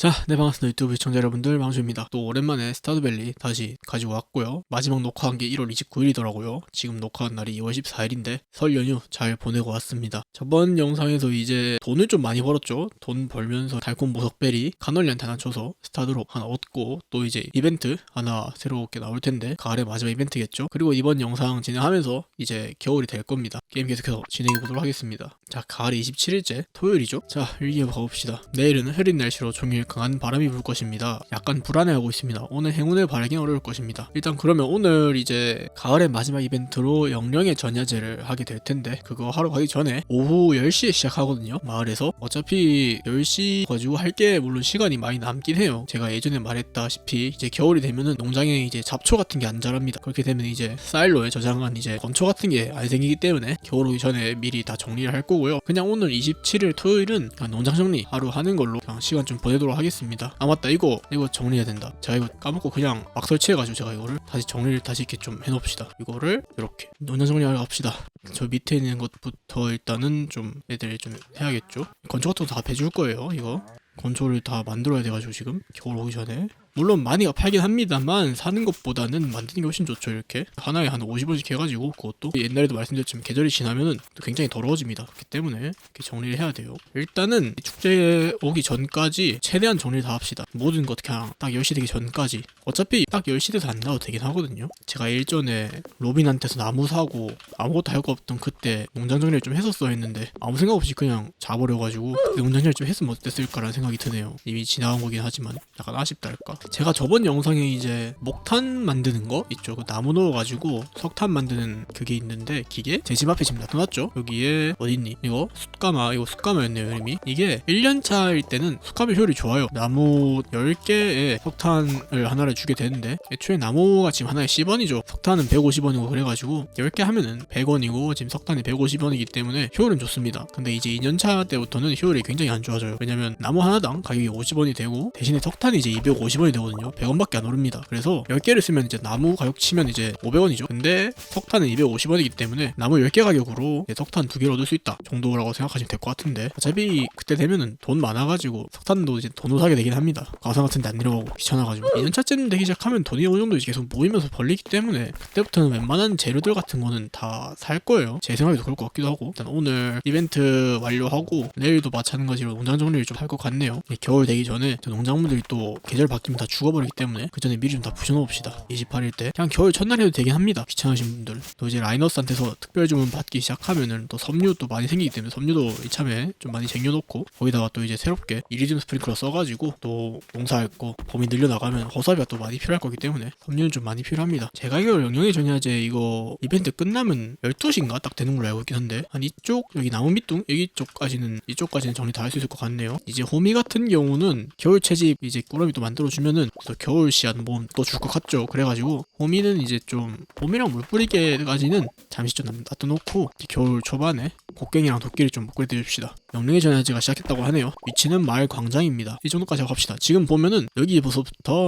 자, 네 반갑습니다. 유튜브 시청자 여러분들 망주입니다. 또 오랜만에 스타드밸리 다시 가지고 왔고요. 마지막 녹화한 게 1월 29일이더라고요. 지금 녹화한 날이 2월 14일인데 설 연휴 잘 보내고 왔습니다. 저번 영상에서 이제 돈을 좀 많이 벌었죠. 돈 벌면서 달콤 보석벨이 카널리한테 하나 줘서 스타드롭 하나 얻고 또 이제 이벤트 하나 새롭게 나올 텐데 가을의 마지막 이벤트겠죠. 그리고 이번 영상 진행하면서 이제 겨울이 될 겁니다. 게임 계속해서 진행해 보도록 하겠습니다. 자, 가을이 27일째 토요일이죠. 자, 일기에 가봅시다. 내일은 흐린 날씨로 종일 강한 바람이 불 것입니다. 약간 불안해하고 있습니다. 오늘 행운을 바라긴 어려울 것입니다. 일단 그러면 오늘 이제 가을의 마지막 이벤트로 영령의 전야제를 하게 될 텐데 그거 하러 가기 전에 오후 10시에 시작하거든요. 마을에서 어차피 10시 가지고 할 게 물론 시간이 많이 남긴 해요. 제가 예전에 말했다시피 이제 겨울이 되면은 농장에 이제 잡초 같은 게 안 자랍니다. 그렇게 되면 이제 사일로에 저장한 이제 건초 같은 게 안 생기기 때문에 겨울 오기 전에 미리 다 정리를 할 거고요. 그냥 오늘 27일 토요일은 농장 정리 하루 하는 걸로 그냥 시간 좀 보내도록 하겠습니다. 아 맞다 이거 이거 정리해야 된다. 제가 이거 까먹고 그냥 막 설치해가지고 제가 이거를 다시 정리를 다시 이렇게 좀 해놓읍시다. 이거를 이렇게 농장 정리하러 갑시다. 저 밑에 있는 것부터 일단은 좀 애들 좀 해야겠죠. 건초 같은 거 다 배줄 거예요. 이거 건초를 다 만들어야 돼가지고 지금 겨울 오기 전에 물론 많이가 팔긴 합니다만 사는 것보다는 만드는 게 훨씬 좋죠. 이렇게 하나에 한 50원씩 해가지고 그것도 옛날에도 말씀드렸지만 계절이 지나면은 또 굉장히 더러워집니다. 그렇기 때문에 정리를 해야 돼요. 일단은 축제에 오기 전까지 최대한 정리를 다 합시다. 모든 것 그냥 딱 10시 되기 전까지. 어차피 딱 10시 돼서 안 나와도 되긴 하거든요. 제가 일전에 로빈한테서 나무 사고 아무것도 할 거 없던 그때 농장 정리를 좀 했었어 했는데 아무 생각 없이 그냥 자버려가지고 그때 농장 정리를 좀 했으면 어땠을까라는 생각이 드네요. 이미 지나간 거긴 하지만 약간 아쉽달까? 제가 저번 영상에 이제 목탄 만드는 거 있죠. 그 나무 넣어가지고 석탄 만드는 그게 있는데 기계 제 집 앞에 지금 나타났죠. 여기에 어딨니? 이거 숯가마 이거 숯가마였네요 이름이. 이게 1년차일 때는 숯가마 효율이 좋아요. 나무 10개에 석탄을 하나를 주게 되는데 애초에 나무가 지금 하나에 10원이죠. 석탄은 150원이고 그래가지고 10개 하면은 100원이고 지금 석탄이 150원이기 때문에 효율은 좋습니다. 근데 이제 2년차 때부터는 효율이 굉장히 안 좋아져요. 왜냐면 나무 하나당 가격이 50원이 되고 대신에 석탄이 이제 250원이 되거든요. 100원밖에 안 오릅니다. 그래서 10개를 쓰면 이제 나무 가격 치면 이제 500원이죠. 근데 석탄은 250원이기 때문에 나무 10개 가격으로 석탄 두 개를 얻을 수 있다 정도라고 생각하시면 될 것 같은데 어차피 그때 되면은 돈 많아가지고 석탄도 이제 돈으로 사게 되긴 합니다. 가상 같은 데 안 내려가고 귀찮아가지고. 2년차쯤 되기 시작하면 돈이 어느 정도 계속 모이면서 벌리기 때문에 그때부터는 웬만한 재료들 같은 거는 다살 거예요. 제 생각에도 그럴 것 같기도 하고. 일단 오늘 이벤트 완료하고 내일도 마찬가지로 농장 정리를 좀 할 것 같네요. 겨울 되기 전에 저 농작물들이 또 계절 바뀌면 다 죽어버리기 때문에 그 전에 미리 좀 다 부셔놓읍시다. 28일 때. 그냥 겨울 첫날 해도 되긴 합니다. 귀찮으신 분들. 또 이제 라이너스한테서 특별 주문 받기 시작하면은 또 섬유 또 많이 생기기 때문에 섬유도 이참에 좀 많이 쟁여놓고 거기다가 또 이제 새롭게 이리듐 스프링클러 써가지고 또거 범위 늘려나가면 허사비가 또 많이 필요할 거기 때문에 섬유는 좀 많이 필요합니다. 제가 알기로 영영의 전야제 이거 이벤트 끝나면 12시인가 딱 되는 걸로 알고 있긴 한데 한 이쪽 여기 나무 밑둥? 여기 쪽까지는 이쪽까지는 정리 다 할 수 있을 것 같네요. 이제 호미 같은 경우는 겨울 채집 이제 꾸러미 또 만들어주면은 또 겨울 씨앗 모음 또줄 것 같죠. 그래가지고 호미는 이제 좀 호미랑 물 뿌리개까지는 잠시 좀 놔둬놓고 겨울 초반에 곡괭이랑 도끼를 좀 업그레이드 해줍시다. 명령의 전야제가 시작했다고 하네요. 위치는 마을 광장입니다. 이 정도까지 하고 갑시다. 지금 보면은 여기부터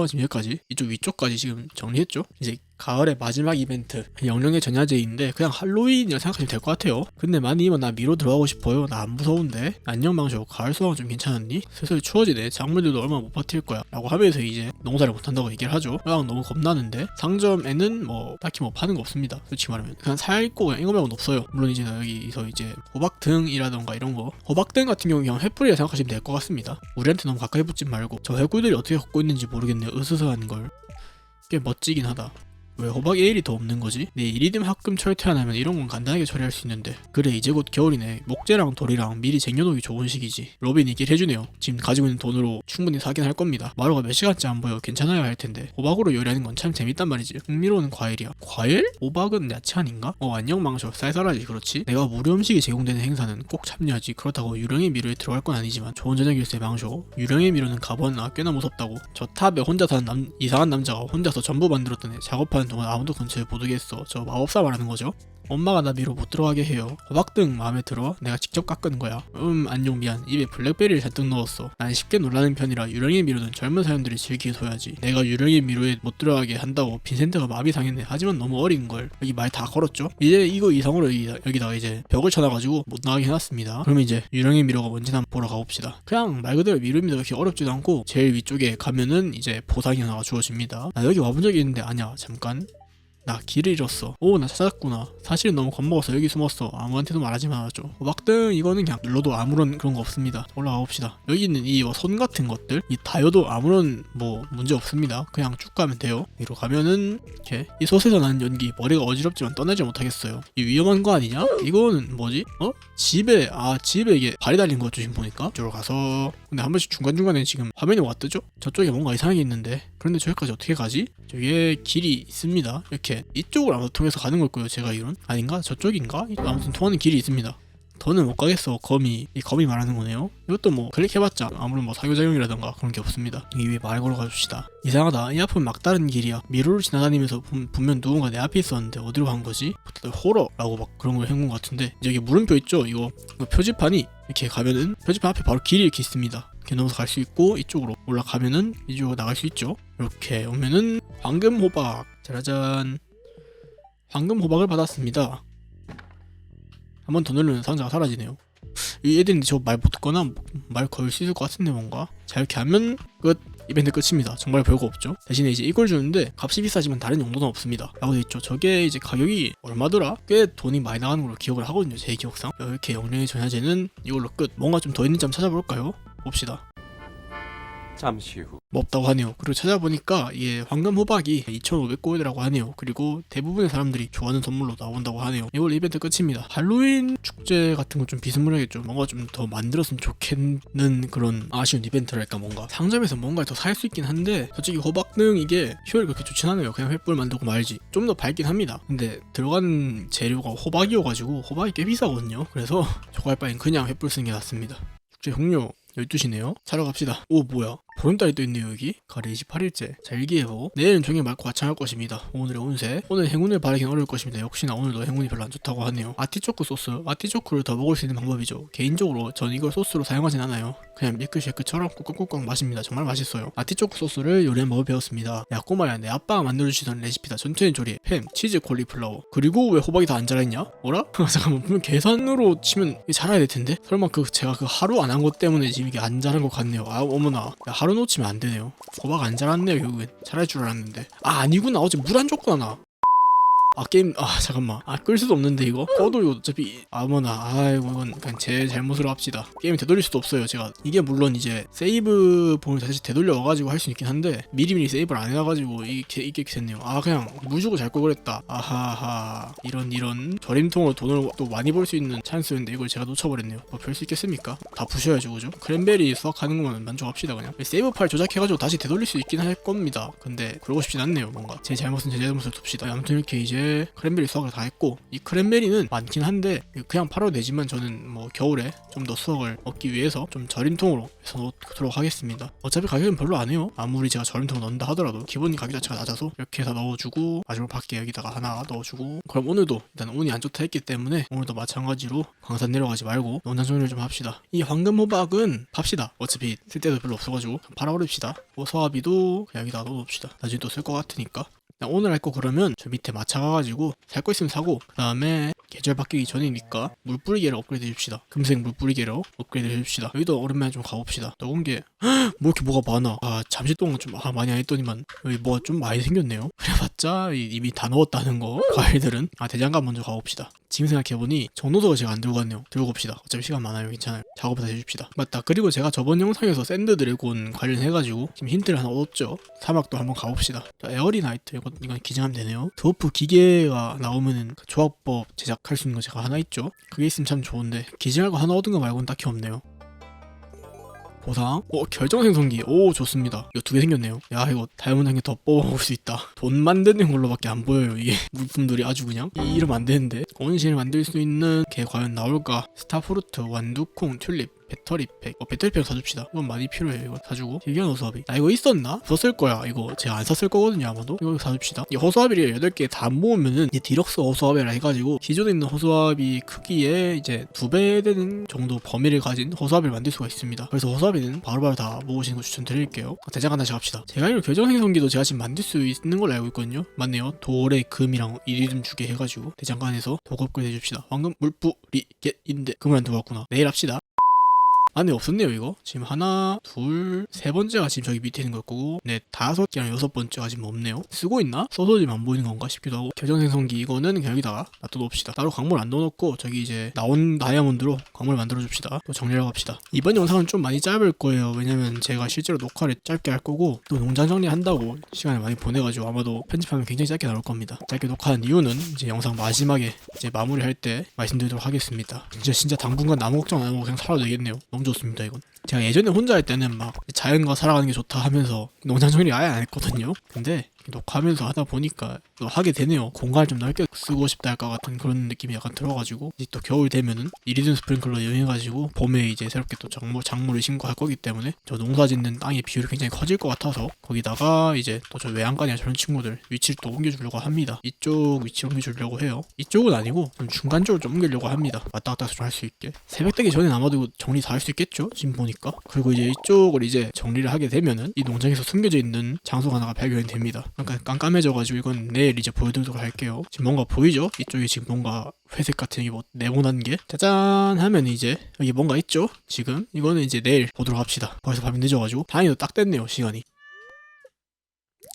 지금 여기까지 이쪽 위쪽까지 지금 정리했죠? 이제 가을의 마지막 이벤트. 영령의 전야제인데 그냥 할로윈이라 생각하시면 될 것 같아요. 근데 많이면 나 미로 들어가고 싶어요. 나 안 무서운데. 안녕 망쇼 가을 수확은 좀 괜찮았니? 슬슬 추워지네. 작물들도 얼마 못 버틸 거야. 라고 하면서 이제 농사를 못한다고 얘기를 하죠. 그냥 너무 겁나는데 상점에는 뭐 딱히 뭐 파는 거 없습니다. 솔직히 말하면. 그냥 살고 그냥 이거 말고는 없어요. 물론 이제 여기서 이제 호박 등이라던가 이런 거. 호박 등 같은 경우 그냥 횃불이라 생각하시면 될 것 같습니다. 우리한테 너무 가까이 붙지 말고. 저 해골들이 어떻게 걷고 있는지 모르겠네요. 으스스한 걸. 꽤 멋지긴 하다 왜 호박 에일이 더 없는 거지? 내 이리듬 합금 철퇴 안 하면 이런 건 간단하게 처리할 수 있는데. 그래 이제 곧 겨울이네. 목재랑 돌이랑 미리 쟁여놓기 좋은 시기지. 로빈이 얘기를 해주네요. 지금 가지고 있는 돈으로 충분히 사긴 할 겁니다. 마루가 몇 시간째 안 보여 괜찮아야 할 텐데. 호박으로 요리하는 건 참 재밌단 말이지. 흥미로운 과일이야. 과일? 호박은 야채 아닌가? 어 안녕 망쇼 쌀쌀하지 그렇지? 내가 무료 음식이 제공되는 행사는 꼭 참여하지. 그렇다고 유령의 미로에 들어갈 건 아니지만 좋은 저녁일세 망쇼 유령의 미로는 가보나 꽤나 무섭다고. 저 탑에 혼자 사는 남, 이상한 남자가 혼자서 전부 만들었더니 작업하는 동안 아무도 근처에 못 오겠어 저 마법사 말하는 거죠? 엄마가 나 미로 못 들어가게 해요. 호박등 마음에 들어? 내가 직접 깎은 거야. 음 안녕 미안. 입에 블랙베리를 잔뜩 넣었어. 난 쉽게 놀라는 편이라 유령의 미로는 젊은 사람들이 즐기게 둬야지. 내가 유령의 미로에 못 들어가게 한다고 빈센트가 마음이 상했네. 하지만 너무 어린 걸. 여기 말 다 걸었죠? 이제 이거 이상으로 여기- 여기다가 이제 벽을 쳐놔가지고 못 나가게 해놨습니다. 그럼 이제 유령의 미로가 뭔지 한번 보러 가봅시다. 그냥 말 그대로 미로입니다. 그렇게 어렵지도 않고 제일 위쪽에 가면은 이제 보상이 하나가 주어집니다. 나 여기 와본 적이 있는데 아니야 잠깐 나 길을 잃었어. 오, 나 찾았구나. 사실은 너무 겁먹어서 여기 숨었어. 아무한테도 말하지 말아줘. 호박등 이거는 그냥 눌러도 아무런 그런 거 없습니다. 올라가 봅시다. 여기 있는 이 손 같은 것들, 이 다이어도 아무런 뭐 문제 없습니다. 그냥 쭉 가면 돼요. 위로 가면은 이렇게 이 솥에서 나는 연기 머리가 어지럽지만 떠나지 못하겠어요. 이 위험한 거 아니냐? 이거는 뭐지? 어? 집에 아 집에 이게 발이 달린 거 지금 보니까 이쪽으로 가서 근데 한 번씩 중간 중간에 지금 화면이 와 뜨죠? 저쪽에 뭔가 이상한 게 있는데 그런데 저기까지 어떻게 가지? 저기에 길이 있습니다. 이렇게 이쪽으로 아마 통해서 가는 걸 거예요. 제가 이론 아닌가? 저쪽인가? 아무튼 통하는 길이 있습니다. 더는 못 가겠어 거미 이 거미 말하는 거네요. 이것도 뭐 클릭해봤자 아무런 뭐 사교작용이라던가 그런 게 없습니다. 여기 위에 말 걸어 가줍시다. 이상하다. 이 앞은 막다른 길이야. 미로를 지나다니면서 분- 분명 누군가 내 앞에 있었는데 어디로 간 거지? 호러라고 막 그런 걸 해놓은 것 같은데. 여기 물음표 있죠? 이거. 이거 표지판이 이렇게 가면은 표지판 앞에 바로 길이 이렇게 있습니다. 이렇게 넘어서 갈 수 있고 이쪽으로 올라가면은 이쪽으로 나갈 수 있죠? 이렇게 오면은 황금 호박 짜라잔 황금 호박을 받았습니다 한 번 더 누르면 상자가 사라지네요. 이 애들이 저말 못 듣거나 말 걸 수 있을 것 같은데 뭔가 자 이렇게 하면 끝 이벤트 끝입니다. 정말 별거 없죠. 대신에 이제 이걸 주는데 값이 비싸지만 다른 용도는 없습니다. 라고 돼 있죠. 저게 이제 가격이 얼마더라? 꽤 돈이 많이 나가는 걸로 기억을 하거든요. 제 기억상 이렇게 영령의 전야제는 이걸로 끝. 뭔가 좀 더 있는지 한번 찾아볼까요? 봅시다. 잠시 후 뭐 없다고 하네요. 그리고 찾아보니까 이게 황금 호박이 2,500골드라고 하네요. 그리고 대부분의 사람들이 좋아하는 선물로 나온다고 하네요. 이걸 이벤트 끝입니다. 할로윈 축제 같은 거좀 비스무리하겠죠. 뭔가 좀 더 만들었으면 좋겠는 그런 아쉬운 이벤트랄까 뭔가. 상점에서 뭔가 더 살 수 있긴 한데 솔직히 호박등 이게 효율이 그렇게 좋진 않아요. 그냥 횃불 만들고 말지. 좀 더 밝긴 합니다. 근데 들어간 재료가 호박이어가지고 호박이 꽤 비싸거든요. 그래서 저거 할 바엔 그냥 횃불 쓰는 게 낫습니다. 축제 종료 12시네요. 자러 갑시다. 오 뭐야? 보름달이 또 있네요 여기. 가을 28일째. 자 일기예보. 내일은 종일 맑고 화창할 것입니다. 오늘의 운세. 오늘 행운을 바라긴 어려울 것입니다. 역시나 오늘도 행운이 별로 안 좋다고 하네요. 아티초크 소스. 아티초크를 더 먹을 수 있는 방법이죠. 개인적으로 전 이걸 소스로 사용하진 않아요. 그냥 밀크쉐이크처럼 꾹꾹꾹꾹 마십니다. 정말 맛있어요. 아티초크 소스를 요리해 먹어 배웠습니다. 야 꼬마야 내 아빠가 만들어주시던 레시피다. 전투의 조리, 햄, 치즈, 콜리플라워. 그리고 왜 호박이 다 안 자랐냐? 뭐라? 잠깐만 분명 계산으로 치면 이게 자라야 될 텐데? 설마 그 제가 그 하루 안 한 것 때문에 지금 이게 안 자란 것 같네요. 아 어머나. 야, 하루 놓치면 안 되네요. 호박 안 자랐네요 결국엔. 자랄 줄 알았는데. 아 아니구나. 어제 물 안 줬구나 나. 아 게임 아 잠깐만. 아 끌 수도 없는데 이거? 꺼도 이거 어차피 아무나 아이고 이건 그냥 제 잘못으로 합시다. 게임 되돌릴 수도 없어요 제가. 이게 물론 이제 세이브 본을 다시 되돌려 와가지고 할 수 있긴 한데 미리미리 세이브를 안 해놔가지고 이게 이게 됐네요. 아 그냥 물 주고 잘 걸 그랬다. 아하하. 이런 이런 저림통으로 돈을 또 많이 벌 수 있는 찬스였는데 이걸 제가 놓쳐버렸네요. 뭐 별 수 있겠습니까? 다 부셔야죠 그죠? 크랜베리 수확 하는 것만 만족합시다 그냥. 세이브 파일 조작해가지고 다시 되돌릴 수 있긴 할 겁니다. 근데 그러고 싶진 않네요 뭔가. 제 잘못은 제 잘못을 둡시다. 아무튼 이렇게 이제 크랜베리 수확을 다 했고 이 크랜베리는 많긴 한데 그냥 팔아도 되지만 저는 뭐 겨울에 좀 더 수확을 얻기 위해서 좀 저림통으로 해서 넣도록 하겠습니다. 어차피 가격은 별로 안 해요. 아무리 제가 저림통을 넣는다 하더라도 기본 가격 자체가 낮아서 이렇게 해서 넣어주고 마지막 밖에 여기다가 하나 넣어주고. 그럼 오늘도 일단 운이 안 좋다 했기 때문에 오늘도 마찬가지로 광산 내려가지 말고 농장 정리를 좀 합시다. 이 황금 호박은 팝시다. 어차피 쓸 데도 별로 없어가지고 팔아버립시다. 오서화비도 그냥 여기다 넣어놓읍시다. 나중에 또 쓸 것 같으니까 오늘 할 거 그러면 저 밑에 마차 가가지고 살 거 있으면 사고 그 다음에 계절 바뀌기 전이니까 물 뿌리개를 업그레이드 해줍시다. 금색 물 뿌리개로 업그레이드 해줍시다. 여기도 오랜만에 좀 가봅시다. 적은 게뭐 이렇게 뭐가 많아? 아 잠시 동안 좀 아, 많이 안 했더니만 여기 뭐가 좀 많이 생겼네요. 그래봤자 이- 이미 다 넣었다는 거 과일들은. 아 대장간 먼저 가봅시다 지금 생각해보니 정노도가 제가 안 들고 갔네요. 들고 봅시다. 어차피 시간 많아요. 괜찮아요. 작업 다 해줍시다. 맞다. 그리고 제가 저번 영상에서 샌드 드래곤 관련해가지고 지금 힌트를 하나 얻었죠. 사막도 한번 가봅시다. 자, 에어리 나이트 이거, 이건 기증하면 되네요. 드워프 기계가 나오면은 그 조합법 제작할 수 있는 거 제가 하나 있죠. 그게 있으면 참 좋은데 기증할 거 하나 얻은 거 말고는 딱히 없네요 보상? 어 결정 생성기. 오 좋습니다. 이거 두 개 생겼네요. 야 이거 다이아몬드 한 개 더 뽑아볼 수 있다. 돈 만드는 걸로밖에 안 보여요 이게. 물품들이 아주 그냥. 이 이름 안 되는데. 온실 만들 수 있는 게 과연 나올까? 스타프루트 완두콩 튤립 배터리팩? 어 배터리팩 사줍시다. 이건 많이 필요해요 이거. 사주고. 희귀한 호수아비. 나 이거 있었나? 썼을 거야 이거. 제가 안 샀을 거거든요 아마도. 이거 사줍시다. 이 호수아비를 8개 다 모으면은 이제 디럭스 호수아비라 해가지고 기존에 있는 호수아비 크기에 이제 두 배 되는 정도 범위를 가진 호수아비를 만들 수가 있습니다. 그래서 호수아비는 바로바로 다 모으시는 거 추천드릴게요. 대장 하나 잡읍시다. 제가 이걸 교정 생성기도 제가 지금 만들 수 있는 걸로 알고 있거든요. 맞네요. 돌에 금이랑 이리듬 주게 해가지고 대장간에서 도구 업그레이드 해줍시다. 황금 물뿌리 개인데 금을 안 들어갔구나. 내일 합시다 안에 없었네요 이거. 지금 하나 둘 세 번째가 지금 저기 밑에 있는 걸 거고 네 다섯 개랑 여섯 번째가 지금 없네요. 쓰고 있나? 써서 지금 안 보이는 건가 싶기도 하고. 교정생성기 이거는 그냥 여기다가 놔둬놓읍시다. 따로 광물 안 넣어놓고 저기 이제 나온 다이아몬드로 광물 만들어줍시다. 또 정리하고 합시다. 이번 영상은 좀 많이 짧을 거예요. 왜냐면 제가 실제로 녹화를 짧게 할 거고 또 농장 정리한다고 시간을 많이 보내가지고 아마도 편집하면 굉장히 짧게 나올 겁니다. 짧게 녹화한 이유는 이제 영상 마지막에 이제 마무리할 때 말씀드리도록 하겠습니다. 진짜 진짜 당분간 나무 걱정 안 하고 그냥 살아도 되겠네요 좋습니다 이건. 제가 예전에 혼자 할 때는 막 자연과 살아가는 게 좋다 하면서 농장 정리 아예 안 했거든요. 근데 녹화하면서 하다 보니까 또 하게 되네요. 공간을 좀 넓게 쓰고 싶다 할까 같은 그런 느낌이 약간 들어가지고. 이제 또 겨울 되면은 이리든 스프링클러 이용해가지고 봄에 이제 새롭게 또 작물, 작물을 심고할 거기 때문에 저 농사 짓는 땅의 비율이 굉장히 커질 것 같아서 거기다가 이제 또 저 외양간이나 저런 친구들 위치를 또 옮겨주려고 합니다. 이쪽 위치 옮겨주려고 해요. 이쪽은 아니고 좀 중간 쪽으로 좀 옮기려고 합니다. 왔다 갔다 좀 할 수 있게. 새벽 되기 전에 아마도 정리 다 할 수 있겠죠? 지금 보니까. 그리고 이제 이쪽을 이제 정리를 하게 되면은 이 농장에서 숨겨져 있는 장소가 하나가 발견이 됩니다 약간 깜깜해져가지고 이건 내일 이제 보여드리도록 할게요. 지금 뭔가 보이죠? 이쪽에 지금 뭔가 회색 같은 게뭐 네모난 게? 짜잔 하면 이제 여기 뭔가 있죠? 지금? 이거는 이제 내일 보도록 합시다. 벌써 밤이 늦어가지고. 다행히도 딱 됐네요 시간이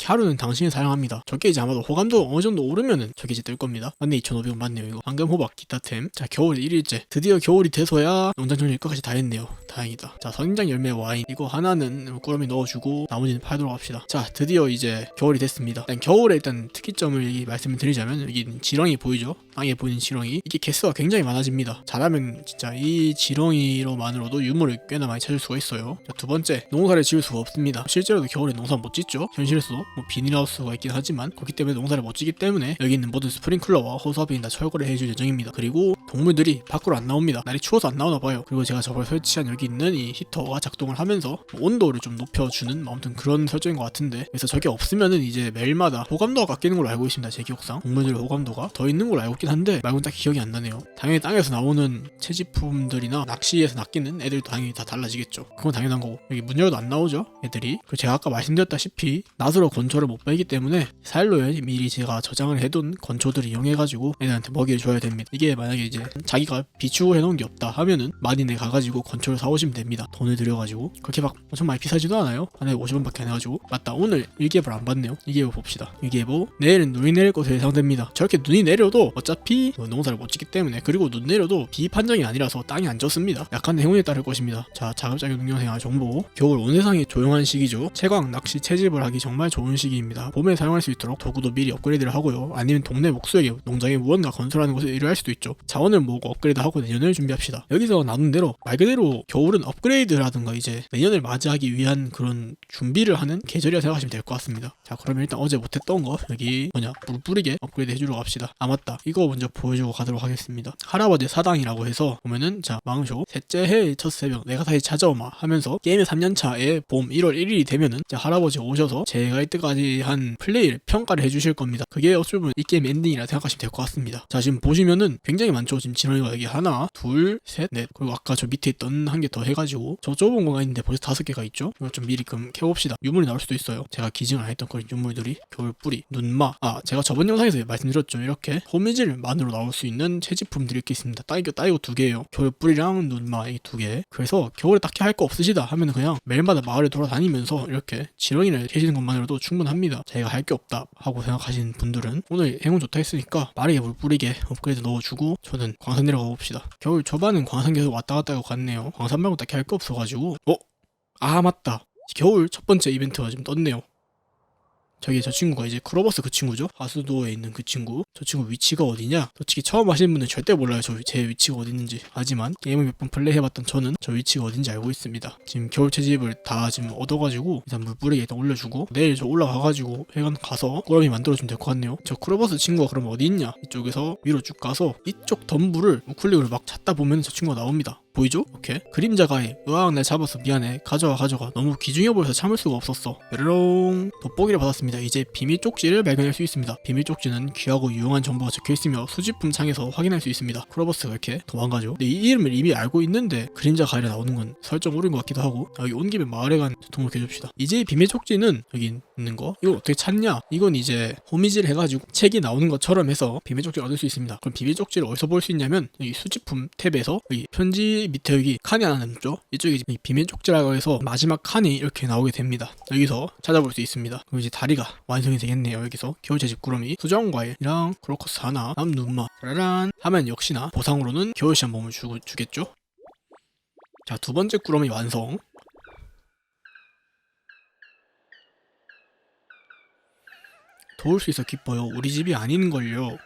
하루는 당신이 사랑합니다. 저게 이제 아마도 호감도 어느 정도 오르면은 저게 이제 뜰 겁니다. 맞네 2,500원 맞네요 이거. 황금 호박 기타템. 자 겨울 1일째. 드디어 겨울이 돼서야 농장 정리 끝까지 다 했네요. 다행이다. 자 선인장 열매 와인. 이거 하나는 꾸러미 넣어주고 나머지는 팔도록 합시다. 자 드디어 이제 겨울이 됐습니다. 일단 겨울에 일단 특이점을 말씀을 드리자면 여기 지렁이 보이죠? 땅에 보이는 지렁이. 이게 개수가 굉장히 많아집니다. 잘하면 진짜 이 지렁이로만으로도 유물을 꽤나 많이 찾을 수가 있어요. 자, 두 번째 농사를 지을 수가 없습니다. 실제로도 겨울에 농사 못 짓죠? 현실에서도 뭐 비닐하우스가 있긴 하지만 그렇기 때문에 농사를 못 지기 때문에 여기 있는 모든 스프링클러와 호수아비는 다 철거를 해줄 예정입니다. 그리고 동물들이 밖으로 안 나옵니다. 날이 추워서 안 나오나 봐요. 그리고 제가 저걸 설치한 여기 있는 이 히터가 작동을 하면서 온도를 좀 높여주는 뭐 아무튼 그런 설정인 것 같은데 그래서 저게 없으면은 이제 매일마다 호감도가 깎이는 걸로 알고 있습니다. 제 기억상 동물들의 호감도가 더 있는 걸로 알고 있긴 한데 말고는 딱히 기억이 안 나네요. 당연히 땅에서 나오는 채집품들이나 낚시에서 낚이는 애들도 당연히 다 달라지겠죠. 그건 당연한 거고 여기 문 열어도 안 나오죠 애들이. 그리고 제가 아까 말씀드렸다시피 낫으로 건초를 못 빼기 때문에 사일로에 미리 제가 저장을 해둔 건초들을 이용해가지고 애들한테 먹이를 줘야 됩니다. 이게 만약에 이제 자기가 비추고 해놓은 게 없다 하면은 마딘에 가가지고 건초를 사오시면 됩니다. 돈을 들여가지고 그렇게 막 엄청 많이 비싸지도 않아요. 한해 50원밖에 안 해가지고 맞다 오늘 일기예보를 안 봤네요. 일기예보 봅시다. 일기예보 내일은 눈이 내릴 것으로 예상됩니다. 저렇게 눈이 내려도 어차피 뭐 농사를 못 짓기 때문에 그리고 눈 내려도 비 판정이 아니라서 땅이 안 졌습니다. 약간 행운에 따를 것입니다. 자 자급자족 농경생활 정보 겨울 온 세상이 조용한 시기죠. 채광 낚시 채집을 하기 정말 좋은 시기입니다. 봄에 사용할 수 있도록 도구도 미리 업그레이드를 하고요. 아니면 동네 목수에게 농장에 무언가 건설하는 곳에 의뢰할 수도 있죠. 자원을 모으고 업그레이드하고 내년을 준비합시다. 여기서 나눈 대로 말 그대로 겨울은 업그레이드라든가 이제 내년을 맞이하기 위한 그런 준비를 하는 계절이라 생각하시면 될 것 같습니다. 자 그러면 일단 어제 못했던 거 여기 뭐냐 물 뿌리게 업그레이드 해주러 갑시다. 아 맞다 이거 먼저 보여주고 가도록 하겠습니다. 할아버지 사당이라고 해서 보면은 자 망쇼 셋째 해의 첫 새벽 내가 다시 찾아오마 하면서 게임의 3년차에 봄 1월 1일이 되면은 할아버지 오셔서 제가 이때 까지 한 플레이를 평가를 해주실 겁니다. 그게 어찌 보면 이 게임 엔딩이라 생각하시면 될 것 같습니다. 자 지금 보시면은 굉장히 많죠. 지금 진원이가 여기 하나, 둘, 셋, 넷 그리고 아까 저 밑에 있던 한 개 더 해가지고 저 좁은 공간 있는데 벌써 다섯 개가 있죠. 이거 좀 미리 그럼 캐봅시다. 유물이 나올 수도 있어요. 제가 기증을 안 했던 그런 유물들이 겨울 뿌리, 눈마. 아 제가 저번 영상에서 말씀드렸죠. 이렇게 호미질만으로 나올 수 있는 채집품들이 이렇게 있습니다. 따이고 따이고 두 개예요. 겨울 뿌리랑 눈마 이 두 개. 그래서 겨울에 딱히 할 거 없으시다 하면 그냥 매일마다 마을에 돌아다니면서 이렇게 지렁이를 캐시는 것만으로도 충분합니다. 제가 할 게 없다 하고 생각하시는 분들은 오늘 행운 좋다 했으니까 빠르게 물 뿌리게 업그레이드 넣어주고 저는 광산 내려가 봅시다. 겨울 초반은 광산 계속 왔다 갔다 하고 갔네요. 광산 말고 딱히 할 거 없어가지고 어? 아 맞다. 겨울 첫 번째 이벤트가 지금 떴네요. 저기 저 친구가 이제 크로버스 그 친구죠. 하수도에 있는 그 친구. 저 친구 위치가 어디냐? 솔직히 처음 하시는 분은 절대 몰라요. 저 제 위치가 어디 있는지. 하지만 게임을 몇 번 플레이해봤던 저는 저 위치가 어딘지 알고 있습니다. 지금 겨울 채집을 다 지금 얻어가지고 일단 물 뿌리게 일단 올려주고 내일 저 올라가가지고 회관 가서 꾸러미 만들어주면 될 것 같네요. 저 크로버스 친구가 그럼 어디 있냐? 이쪽에서 위로 쭉 가서 이쪽 덤불을 우클릭으로 막 찾다 보면 저 친구가 나옵니다. 보이죠? 이렇게 그림자 가위 으악 날 잡았어. 미안해. 가져와 가져가 너무 귀중해 보여서 참을 수가 없었어. 뾰로롱. 돋보기를 받았습니다. 이제 비밀 쪽지를 발견할 수 있습니다. 비밀 쪽지는 귀하고 유용한 정보가 적혀있으며 수집품 창에서 확인할 수 있습니다. 크로버스가 이렇게 도망가죠? 근데 이 이름을 이미 알고 있는데 그림자 가위가 나오는 건 설정 오른 것 같기도 하고 여기 온 김에 마을에 간 등록해줍시다. 이제 비밀 쪽지는 여기 있는 거? 이걸 어떻게 찾냐? 이건 이제 호미질 해가지고 책이 나오는 것처럼 해서 비밀 쪽지를 얻을 수 있습니다. 그럼 비밀 쪽지를 어디서 볼 수 있냐면 여기 수집품 탭에서 여기 편지 밑에 여기 칸이 하나 남죠 이쪽에 이제 비밀 쪽지라고 해서 마지막 칸이 이렇게 나오게 됩니다. 여기서 찾아볼 수 있습니다. 그럼 이제 다리가 완성이 되겠네요. 여기서 겨울채집 구름이 수정과일이랑 크로커스 하나 남 눈마 짜란. 하면 역시나 보상으로는 겨울시 한 몸을 주, 주겠죠? 자 두 번째 꾸러미 완성 도울 수 있어 기뻐요. 우리 집이 아닌걸요.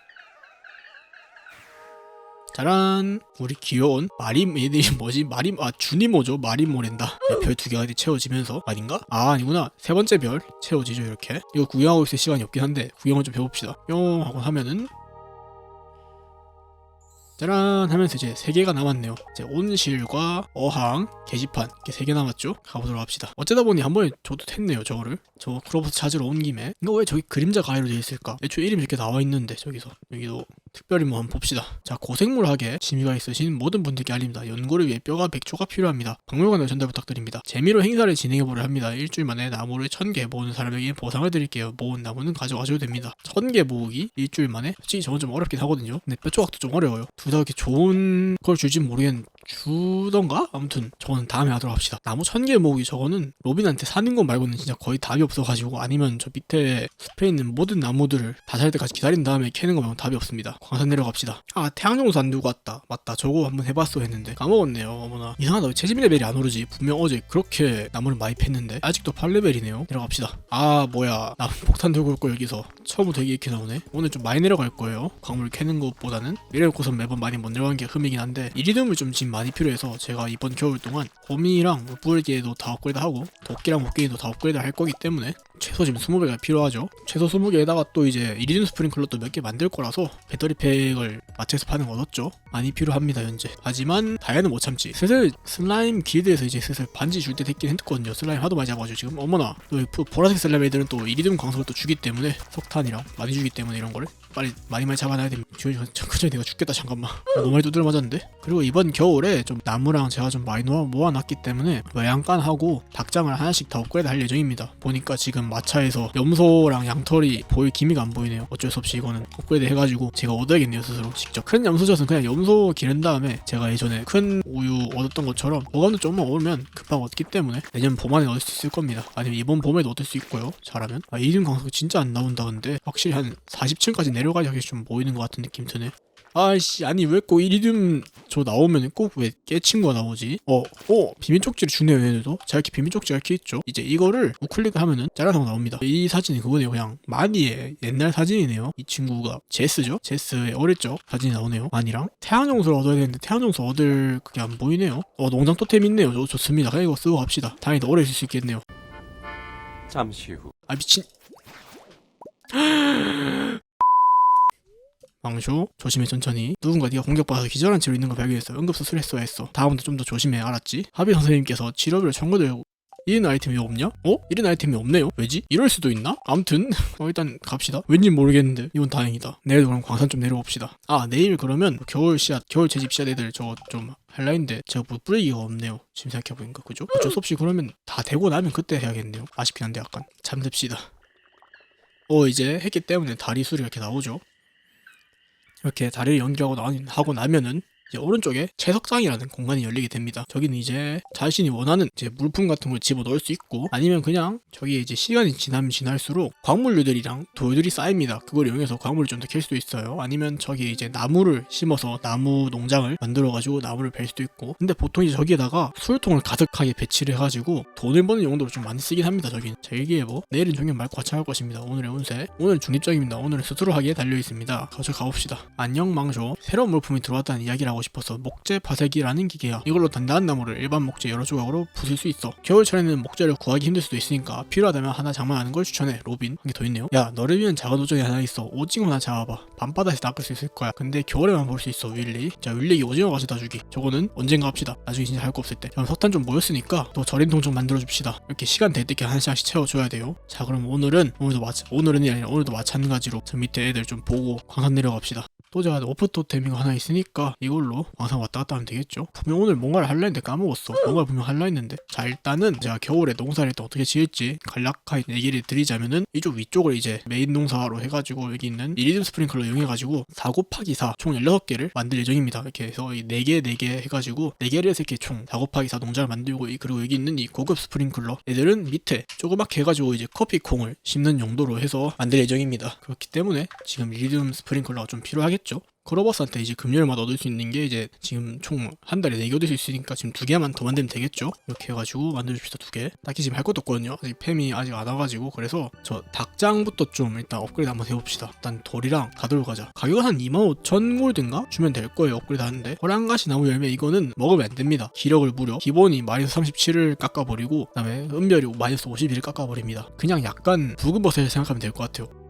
짜란. 우리 귀여운 마림 얘들이 뭐지? 마림 아 주니모죠? 마림모랜다. 별 두 개가 채워지면서. 아닌가? 아 아니구나. 세 번째 별 채워지죠 이렇게. 이거 구경하고 있을 시간이 없긴 한데 구경을 좀 해봅시다. 뿅 하고 하면은 짜란 하면서 이제 세 개가 남았네요 이제 온실과 어항 게시판 이렇게 세개 남았죠 가보도록 합시다 어쩌다 보니 한 번에 저도 했네요 저거를 저 크로버스 찾으러 온 김에 이거 왜 저기 그림자 가위로 되어 있을까 애초에 이름이 이렇게 나와 있는데 저기서 여기도 특별히 뭐 한번 봅시다. 자, 고생물학에 취미가 있으신 모든 분들께 알립니다. 연구를 위해 뼈가 100초가 필요합니다. 박물관에 전달 부탁드립니다. 재미로 행사를 진행해보려 합니다. 일주일 만에 나무를 1000개 모으는 사람에게 보상을 드릴게요. 모은 나무는 가져가셔도 됩니다. 1000개 모으기 일주일 만에? 솔직히 저건 좀 어렵긴 하거든요. 근데 뼈 조각도 좀 어려워요. 이렇게 좋은 걸 줄진 모르겠는데 주던가? 아무튼 저거는 다음에 하도록 합시다. 나무 1000개 모으기 저거는 로빈한테 사는 것 말고는 진짜 거의 답이 없어가지고 아니면 저 밑에 숲에 있는 모든 나무들을 다 살 때까지 기다린 다음에 캐는 거 말고 답이 없습니다. 광산 내려갑시다. 아 태양정수 안 들고 왔다. 맞다. 저거 한번 해봤어 했는데 까먹었네요. 어머나 이상하다. 왜 채집 레벨이 안 오르지? 분명 어제 그렇게 나무를 많이 팼는데 아직도 8레벨이네요. 내려갑시다. 아 뭐야 나 폭탄 들고 올 거 여기서 처음부터 이게 이렇게 나오네. 오늘 좀 많이 내려갈 거예요. 광물 캐는 것보다는 미래고선 매번 많이 못 내려간 게 흠이긴 한데 이리듐을 좀 지금 많이 필요해서 제가 이번 겨울 동안 곰이랑 물불개도 다 업그레이드하고 도끼랑 목개도 다 업그레이드 할 거기 때문에 최소 지금 20개가 필요하죠. 최소 20개에다가 또 이제 이리듐 스프링클러 또몇개 만들 거라서 배터리 팩을 마트에서 파는 거 얻었죠. 많이 필요합니다 현재. 하지만 다이아는 못 참지. 슬슬 슬라임 길드에서 이제 슬슬 반지 줄 때 됐긴 했거든요. 슬라임 하도 많이 잡아가지고 지금 어머나 또이 보라색 슬라임 애들은 또 이리듐 광석을 또 주기 때문에 석탄이랑 많이 주기 때문에 이런 거를 빨리 많이 많이 잡아놔야 됩니다. 지금 그전에 내가 죽겠다 잠깐만. 너무 많이 두드려 맞았는데. 그리고 이번 겨울에 좀 나무랑 제가 좀 많이 모아, 모아놨기 때문에 외양간하고 닭장을 하나씩 다 업그레이드 할 예정입니다. 보니까 지금 마차에서 염소랑 양털이 보일 기미가 안 보이네요. 어쩔 수 없이 이거는 업그레이드 해가지고 제가 얻어야겠네요 스스로 직접. 큰 염소젖은 그냥 염소 기른 다음에 제가 예전에 큰 우유 얻었던 것처럼 보관도 조금만 오면 금방 얻기 때문에 내년 봄 안에 얻을 수 있을 겁니다. 아니면 이번 봄에도 얻을 수 있고요. 잘하면. 아, 이름 광석 진짜 안 나온다 근데 확실히 한 40층까지 내려가야 좀 보이는 것 같은 느낌 드네. 아이씨 아니 왜 꼭 이리듐 저 나오면 꼭 왜 깨친 거 나오지? 어, 어 비밀 쪽지를 주네요 얘네도. 제가 이렇게 비밀 쪽지가 이렇게 있죠? 이제 이거를 우클릭 하면은 짜라상 나옵니다. 이 사진이 그거네요 그냥. 마니의 옛날 사진이네요. 이 친구가. 제스죠? 제스의 어릴 적 사진이 나오네요. 마니랑. 태양정수를 얻어야 되는데 태양정수 얻을 그게 안 보이네요. 어 농장 토템 있네요. 좋, 좋습니다. 그냥 이거 쓰고 갑시다. 다행히도 오래 있을 수 있겠네요. 잠시 후. 아 미친 왕쇼 조심해 천천히 누군가 네가 공격받아서 기절한 채로 있는 걸 발견했어 응급수술 했어야 했어 다음부터 좀 더 조심해 알았지? 하비 선생님께서 치료비를 청구되고 이런 아이템이 없냐? 어? 이런 아이템이 없네요? 왜지? 이럴 수도 있나? 암튼 어, 일단 갑시다 왠지 모르겠는데 이건 다행이다 내일도 그럼 광산 좀 내려봅시다 아 내일 그러면 겨울 씨앗 겨울 채집 씨앗 애들 저거 좀 할라인데 제가 뭐 뿌리기가 없네요 지금 생각해보니까 그죠? 어쩔 수 없이 그러면 다 되고 나면 그때 해야겠네요 아쉽긴 한데 약간 잠듭시다 어 이제 했기 때문에 다리 수리 이렇게 나오죠 이렇게 다리를 연결하고 나, 하고 나면은 이제 오른쪽에 채석장이라는 공간이 열리게 됩니다. 저기는 이제 자신이 원하는 이제 물품 같은 걸 집어 넣을 수 있고 아니면 그냥 저기에 이제 시간이 지나면 지날수록 광물류들이랑 돌들이 쌓입니다. 그걸 이용해서 광물을 좀 더 캘 수도 있어요. 아니면 저기에 이제 나무를 심어서 나무 농장을 만들어 가지고 나무를 벨 수도 있고 근데 보통 이제 저기에다가 수유통을 가득하게 배치를 해가지고 돈을 버는 용도로 좀 많이 쓰긴 합니다. 저긴 자 일기예보 뭐, 내일은 종현 맑고 화창할 것입니다. 오늘의 운세 오늘 중립적입니다. 오늘은 스스로 하기에 달려 있습니다. 가져 가봅시다. 안녕 망조 새로운 물품이 들어왔다는 이야기를 하고 하고 싶어서 목재 파쇄기라는 기계야. 이걸로 단단한 나무를 일반 목재 여러 조각으로 부술 수 있어. 겨울철에는 목재를 구하기 힘들 수도 있으니까 필요하다면 하나 장만하는 걸 추천해. 로빈 한 개 더 있네요. 야 너를 위한 작은 도전이 하나 있어. 오징어 하나 잡아봐. 밤바다에서 낚을 수 있을 거야. 근데 겨울에만 볼 수 있어 윌리. 자 윌리 오징어 가져다 주기. 저거는 언젠가 합시다. 나중에 진짜 할 거 없을 때. 그럼 석탄 좀 모였으니까 또 절인통 좀 만들어 줍시다. 이렇게 시간 될때한 시간씩 채워줘야 돼요. 자 그럼 오늘은 오늘도 마찬 오늘은 오늘도 마찬가지로 저 밑에 애들 좀 보고 광산 내려갑시다. 또 제가 오프 토템이가 하나 있으니까 이걸로 광산 왔다 갔다 하면 되겠죠. 분명 오늘 뭔가를 할라 했는데 까먹었어. 뭔가를 분명 할라 했는데. 자 일단은 제가 겨울에 농사를 일단 어떻게 지을지 간략하게 얘기를 드리자면은 이쪽 위쪽을 이제 메인 농사로 해가지고 여기 있는 이리듐 스프링클러 이용해가지고 4 곱하기 4 총 16개를 만들 예정입니다. 이렇게 해서 이 4개 4개 해가지고 4개를 해서 이렇게 총4 곱하기 4 농장을 만들고 이- 그리고 여기 있는 이 고급 스프링클러 얘들은 밑에 조그맣게 해가지고 이제 커피콩을 심는 용도로 해서 만들 예정입니다. 그렇기 때문에 지금 이리듐 스프링클러가 좀 필요하겠죠. 크로버스한테 이제 금요일마다 얻을 수 있는 게 이제 지금 총 한 달에 4개 얻을 수 있으니까 지금 두 개만 더 만들면 되겠죠? 이렇게 해가지고 만들어줍시다 두 개. 딱히 지금 할 것도 없거든요. 아직 팸이 아직 안 와가지고 그래서 저 닭장부터 좀 일단 업그레이드 한번 해봅시다. 일단 돌이랑 가돌 가자. 가격은 한 25,000골드인가? 주면 될 거예요 업그레이드 하는데. 호랑가시 나무 열매 이거는 먹으면 안 됩니다. 기력을 무려 기본이 마이너스 37을 깎아버리고 그다음에 은별이 마이너스 51을 깎아버립니다. 그냥 약간 붉은 버섯을 생각하면 될 것 같아요.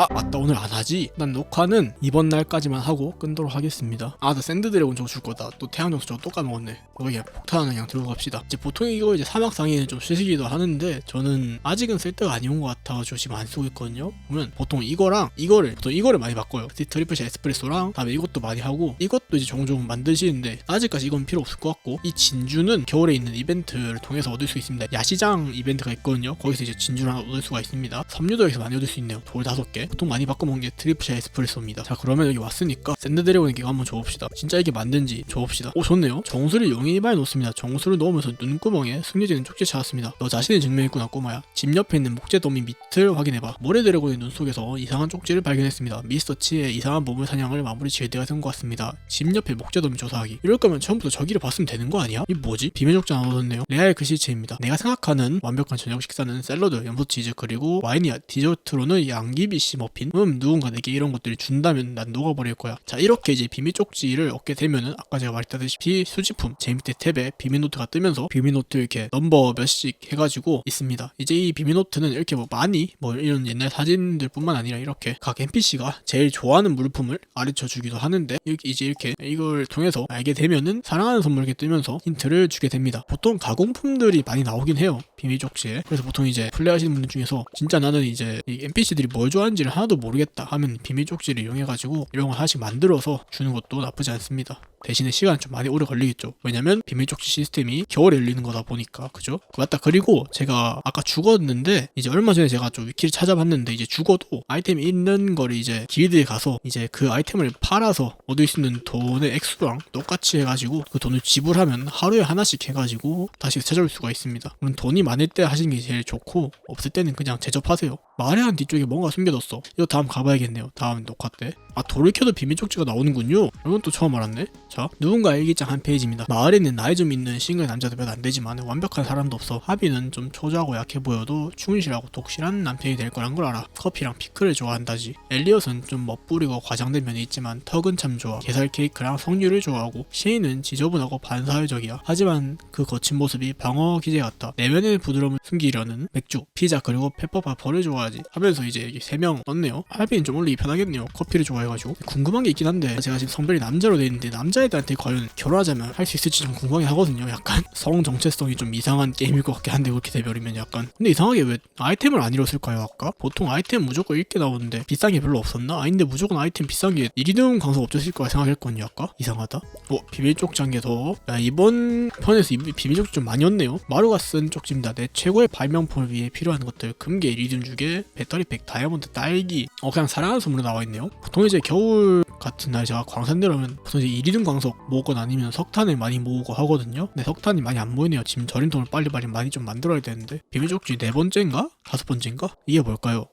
아 맞다. 오늘 안 하지? 난 녹화는 이번 날까지만 하고 끊도록 하겠습니다. 아 나 샌드 드래곤 저거 줄 거다. 또 태양정수 저거 또 까먹었네. 이거 그냥 폭탄 하나 그냥 들고 갑시다. 이제 보통 이거 이제 사막상에는 좀 쓰시기도 하는데 저는 아직은 쓸 때가 아니온 것 같아가지고 지금 안 쓰고 있거든요. 보면 보통 이거랑 이거를 보통 이거를 많이 바꿔요. 트리플 에스프레소랑 다음에 이것도 많이 하고 이것도 이제 종종 만드시는데 아직까지 이건 필요 없을 것 같고 이 진주는 겨울에 있는 이벤트를 통해서 얻을 수 있습니다. 야시장 이벤트가 있거든요. 거기서 이제 진주를 얻을 수가 있습니다. 섬유도 여기서 많이 얻을 수 있네요. 돌 다섯 개 보통 많이 바꿔 먹는 게 트리플 에스프레소입니다. 자 그러면 여기 왔으니까 샌드 드래곤에게 한번 줘봅시다. 진짜 이게 맞는지 줘봅시다. 오 좋네요. 정수를 용인이바에 놓습니다. 정수를 넣으면서 눈구멍에 숨겨지는 쪽지 찾았습니다. 너 자신의 증명했구나 꼬마야. 집 옆에 있는 목재 더미 밑을 확인해봐. 모래 드래곤의 눈 속에서 이상한 쪽지를 발견했습니다. 미스터 치의 이상한 보물 사냥을 마무리 지을 때가 된 것 같습니다. 집 옆에 목재 더미 조사하기. 이럴 거면 처음부터 저기를 봤으면 되는 거 아니야? 이 뭐지? 비밀 쪽지 안 얻었네요. 레알 글씨체입니다. 내가 생각하는 완벽한 저녁 식사는 샐러드, 염소 치즈 그리고 와인이야. 디저트로는 양귀비 씨 머핀 음 누군가 내게 이런 것들을 준다면 난 녹아버릴 거야. 자 이렇게 이제 비밀 쪽지를 얻게 되면은 아까 제가 말했다시피 수집품 제 밑에 탭에 비밀 노트가 뜨면서 비밀 노트 이렇게 넘버 몇씩 해가지고 있습니다. 이제 이 비밀 노트는 이렇게 뭐 많이 뭐 이런 옛날 사진들뿐만 아니라 이렇게 각 NPC가 제일 좋아하는 물품을 가르쳐 주기도 하는데 이제 이렇게 이걸 통해서 알게 되면은 사랑하는 선물 이렇게 뜨면서 힌트를 주게 됩니다. 보통 가공품들이 많이 나오긴 해요 비밀 쪽지에. 그래서 보통 이제 플레이하시는 분들 중에서 진짜 나는 이제 이 NPC들이 뭘 좋아하는지 를 하나도 모르겠다 하면 비밀 쪽지를 이용해가지고 이런 거 하나씩 만들어서 주는 것도 나쁘지 않습니다. 대신에 시간이 좀 많이 오래 걸리겠죠. 왜냐면 비밀 쪽지 시스템이 겨울에 열리는 거다 보니까 그죠? 맞다. 그리고 제가 아까 죽었는데 이제 얼마 전에 제가 좀 위키를 찾아봤는데 이제 죽어도 아이템이 있는 거를 이제 길드에 가서 이제 그 아이템을 팔아서 얻을 수 있는 돈의 액수랑 똑같이 해가지고 그 돈을 지불하면 하루에 하나씩 해가지고 다시 찾아올 수가 있습니다. 물론 돈이 많을 때 하시는 게 제일 좋고 없을 때는 그냥 제접하세요. 마을의 한 뒤쪽에 뭔가 숨겨뒀어. 이거 다음 가봐야겠네요. 다음 녹화 때. 아 돌을 켜도 비밀 쪽지가 나오는군요. 이건 또 처음 알았네. 자 누군가 일기장 한 페이지입니다. 마을에는 나이 좀 있는 싱글 남자도 몇 안 되지만 완벽한 사람도 없어. 하비는 좀 초조하고 약해 보여도 충실하고 독실한 남편이 될 거란 걸 알아. 커피랑 피클을 좋아한다지. 엘리엇은 좀 멋부리고 과장된 면이 있지만 턱은 참 좋아. 게살 케이크랑 석류를 좋아하고 시인은 지저분하고 반사회적이야. 하지만 그 거친 모습이 방어 기제 같다. 내면의 부드러움을 숨기려는 맥주, 피자 그리고 페퍼파퍼를 좋아하지. 하면서 이제 여기 세명 넣네요. 할비는 좀 올리기 편하겠네요. 커피를 좋아해가지고 궁금한 게 있긴 한데 제가 지금 성별이 남자로 돼 있는데 남자 애들한테 과연 결혼하자면 할 수 있을지 좀 궁금하긴 하거든요. 약간 성 정체성이 좀 이상한 게임일 것 같긴 한데 그렇게 돼버리면 약간 근데 이상하게 왜 아이템을 안 잃었을까요 아까? 보통 아이템 무조건 읽게 나오는데 비싼 게 별로 없었나? 아닌데 무조건 아이템 비싼 게 이리듐 광석 없었을 거라 생각했거든요 아까? 이상하다 어 비밀 개 더. 야 이번 편에서 이 비밀 쪽지 좀 많이 었네요 마루가 쓴 쪽지입니다. 내 최고의 발명품을 위해 필요한 것들 금괴 이리듐 주개 배터리 100 다이아몬드 딸기 어 그냥 사랑하는 선물로 나와 있네요. 보통 이제 겨울 같은 날 제가 광산 내려오면 보통 이제 이리듐 광석 모으거나 아니면 석탄을 많이 모으고 하거든요. 근데 석탄이 많이 안 모이네요. 지금 절임통을 빨리빨리 많이 좀 만들어야 되는데 비밀 쪽지 네 번째인가 다섯 번째인가 이게 뭘까요?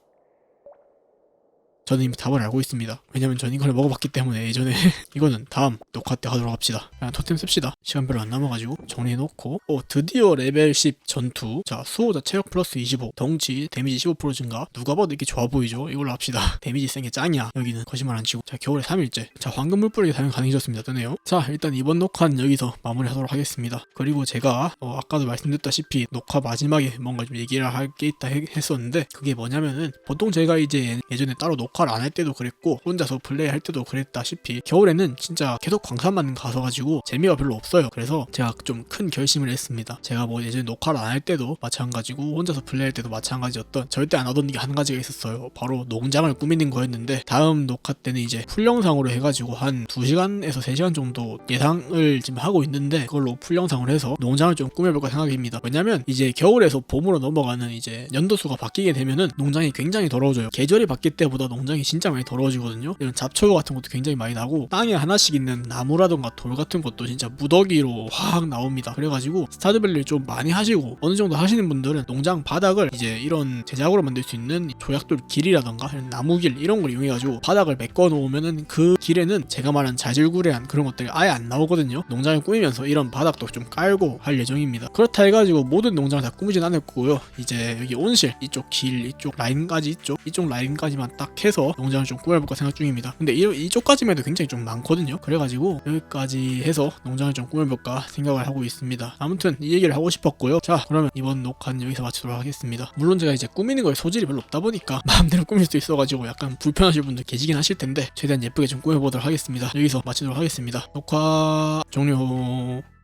저는 이미 답을 알고 있습니다. 왜냐면 전 이걸 먹어봤기 때문에 예전에 이거는 다음 녹화 때 하도록 합시다. 그냥 토템 씁시다. 시간 별로 안 남아가지고 정리해놓고 오 드디어 레벨 10 전투 자 수호자 체력 플러스 25 덩치 데미지 15% 증가 누가 봐도 이렇게 좋아 보이죠? 이걸로 합시다. 데미지 센 게 짱이야. 여기는 거짓말 안 치고 자 겨울에 3일째 자 황금 물뿌리기 사용 가능해졌습니다. 뜨네요. 자 일단 이번 녹화는 여기서 마무리하도록 하겠습니다. 그리고 제가 어, 아까도 말씀드렸다시피 녹화 마지막에 뭔가 좀 얘기를 할 게 있다 해- 했었는데 그게 뭐냐면은 보통 제가 이제 예전에 따로 녹화 를 안 할 때도 그랬고 혼자서 플레이 할 때도 그랬다시피 겨울에는 진짜 계속 광산만 가서가지고 재미가 별로 없어요. 그래서 제가 좀 큰 결심을 했습니다. 제가 뭐 예전에 녹화를 안 할 때도 마찬가지고 혼자서 플레이할 때도 마찬가지였던 절대 안 하던 게 한 가지가 있었어요. 바로 농장을 꾸미는 거였는데 다음 녹화 때는 이제 풀영상으로 해가지고 한 2시간에서 3시간 정도 예상을 지금 하고 있는데 그걸로 풀영상을 해서 농장을 좀 꾸며볼까 생각입니다. 왜냐면 이제 겨울에서 봄으로 넘어가는 이제 연도수가 바뀌게 되면은 농장이 굉장히 더러워져요. 계절이 바뀔 때보다 농장 이 진짜 많이 더러워지거든요. 이런 잡초 같은 것도 굉장히 많이 나고 땅에 하나씩 있는 나무라던가 돌 같은 것도 진짜 무더기로 확 나옵니다. 그래가지고 스타드밸리를 좀 많이 하시고 어느 정도 하시는 분들은 농장 바닥을 이제 이런 제작으로 만들 수 있는 조약돌 길이라던가 나무길 이런 걸 이용해가지고 바닥을 메꿔 놓으면은 그 길에는 제가 말한 자질구레한 그런 것들이 아예 안 나오거든요. 농장을 꾸미면서 이런 바닥도 좀 깔고 할 예정입니다. 그렇다 해가지고 모든 농장을 다 꾸미진 않을 거고요. 이제 여기 온실 이쪽 길 이쪽 라인까지 이쪽 이쪽 라인까지만 딱 해서 농장을 좀 꾸며볼까 생각 중입니다. 근데 이, 이쪽까지만 해도 굉장히 좀 많거든요. 그래가지고 여기까지 해서 농장을 좀 꾸며볼까 생각을 하고 있습니다. 아무튼 이 얘기를 하고 싶었고요. 자 그러면 이번 녹화는 여기서 마치도록 하겠습니다. 물론 제가 이제 꾸미는 거에 소질이 별로 없다 보니까 마음대로 꾸밀 수 있어가지고 약간 불편하실 분들 계시긴 하실 텐데 최대한 예쁘게 좀 꾸며보도록 하겠습니다. 여기서 마치도록 하겠습니다. 녹화 종료.